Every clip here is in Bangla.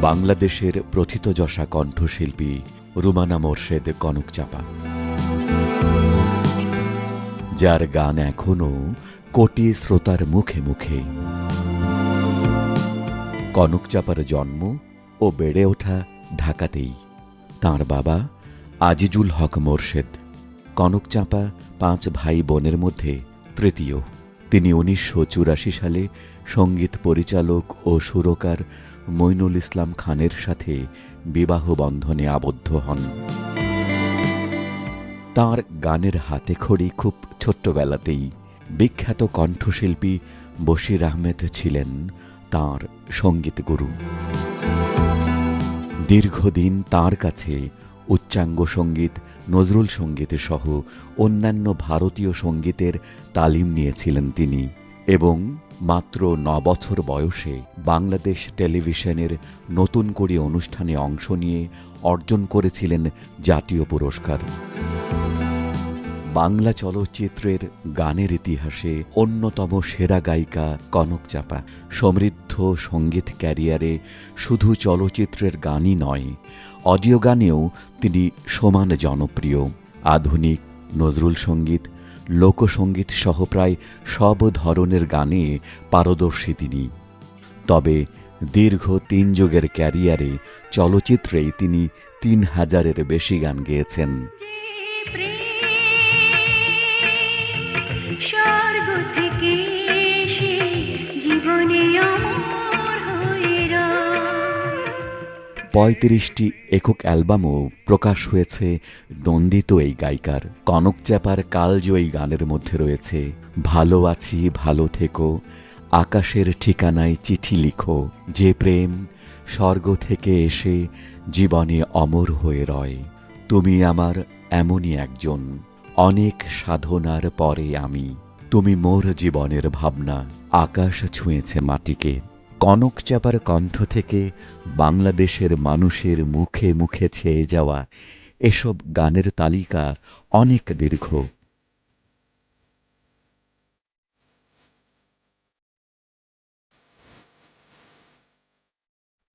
বাংলাদেশের প্রথিতযশা কণ্ঠশিল্পী রুমানা মোর্শেদ কনক চাপা যার গান এখনও কোটি শ্রোতার মুখে মুখে। কনক চাপার জন্ম ও বেড়ে ওঠা ঢাকাতেই। তাঁর বাবা আজিজুল হক মোর্শেদ। কনক চাঁপা পাঁচ ভাই বোনের মধ্যে তৃতীয়। তিনি উনিশশো চুরাশি সালে সংগীত পরিচালক ও সুরকার মইনুল ইসলাম খানের সাথে বিবাহ বন্ধনে আবদ্ধ হন। তাঁর গানের হাতে খড়ি খুব ছোট্টবেলাতেই বিখ্যাত কণ্ঠশিল্পী বশির আহমেদ ছিলেন তাঁর সংগীত গুরু দীর্ঘদিন তাঁর কাছে উচ্চাঙ্গ সংগীত, নজরুল সংগীত সহ অন্যান্য ভারতীয় সঙ্গীতের তালিম নিয়েছিলেন তিনি। এবং মাত্র ন বছর বয়সে বাংলাদেশ টেলিভিশনের নতুন করে অনুষ্ঠানে অংশ নিয়ে অর্জন করেছিলেন জাতীয় পুরস্কার। বাংলা চলচ্চিত্রের গানের ইতিহাসে অন্যতম সেরা গায়িকা কনক চাপা। সমৃদ্ধ সংগীত ক্যারিয়ারে শুধু চলচ্চিত্রের গানই নয়, অডিও গানেও তিনি সমান জনপ্রিয়। আধুনিক নজরুল সংগীত, লোকসঙ্গীত সহ প্রায় সব ধরনের গানে পারদর্শী তিনি। তবে দীর্ঘ তিন যুগের ক্যারিয়ারে চলচ্চিত্রেই তিনি তিন হাজারের বেশি গান গেয়েছেন। পঁয়ত্রিশটি একক অ্যালবামও প্রকাশ হয়েছে। নন্দিত এই গায়িকার কনক চাপার কালজয়ী গানের মধ্যে রয়েছে, ভালো আছি, ভালো থেকো আকাশের ঠিকানায় চিঠি লিখো, যে প্রেম স্বর্গ থেকে এসে জীবনে অমর হয়ে রয়, তুমি আমার এমনই একজন, অনেক সাধনার পরে আমি, তুমি মোর জীবনের ভাবনা আকাশ ছুঁয়েছে মাটিকে। কনক চাপার কণ্ঠ থেকে বাংলাদেশের মানুষের মুখে মুখে ছেয়ে যাওয়া এসব গানের তালিকা অনেক দীর্ঘ।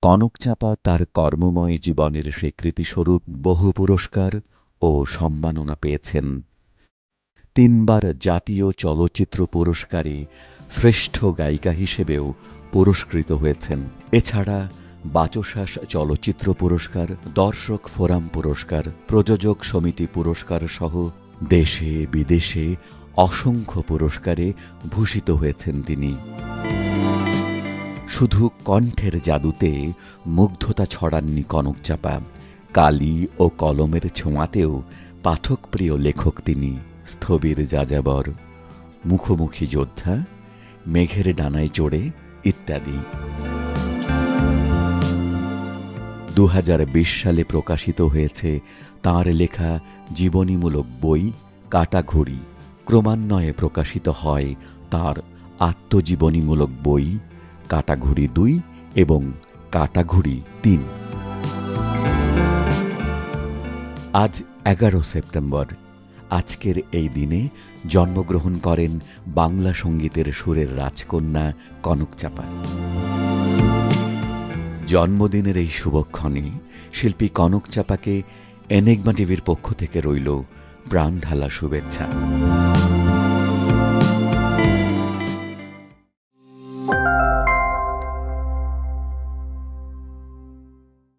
কনক চাপা তার কর্মময় জীবনের স্বীকৃতিস্বরূপ বহু পুরস্কার ও সম্মাননা পেয়েছেন। তিনবার জাতীয় চলচ্চিত্র পুরস্কারে শ্রেষ্ঠ গায়িকা হিসেবেও পুরস্কৃত হয়েছেন। এছাড়া বাচসাস চলচ্চিত্র পুরস্কার, দর্শক ফোরাম পুরস্কার, প্রযোজক সমিতি পুরস্কার সহ দেশে বিদেশে অসংখ্য পুরস্কারে ভূষিত হয়েছেন তিনি। শুধু কণ্ঠের জাদুতে মুগ্ধতা ছড়াননি কনক চাপা। কালি ও কলমের ছোঁয়াতেও পাঠকপ্রিয় লেখক তিনি, স্থবির যাযাবর। মুখোমুখি যোদ্ধা, মেঘের ডানায় চড়ে ইত্যাদি। দু হাজার বিশ সালে প্রকাশিত হয়েছে তার লেখা জীবনীমূলক বই কাটাঘড়ি। ক্রমান্বয়ে প্রকাশিত হয় তার আত্মজীবনীমূলক বই কাটাঘড়ি দুই এবং কাটাঘড়ি তিন। আজ এগারো সেপ্টেম্বর। আজকের এই দিনে জন্মগ্রহণ করেন বাংলা সঙ্গীতের সুরের রাজকন্যা কনক চাপা। জন্মদিনের এই শুভক্ষণে শিল্পী কনক চাপাকে এনেগমা টিভির পক্ষ থেকে রইল প্রাণ ঢালা শুভেচ্ছা।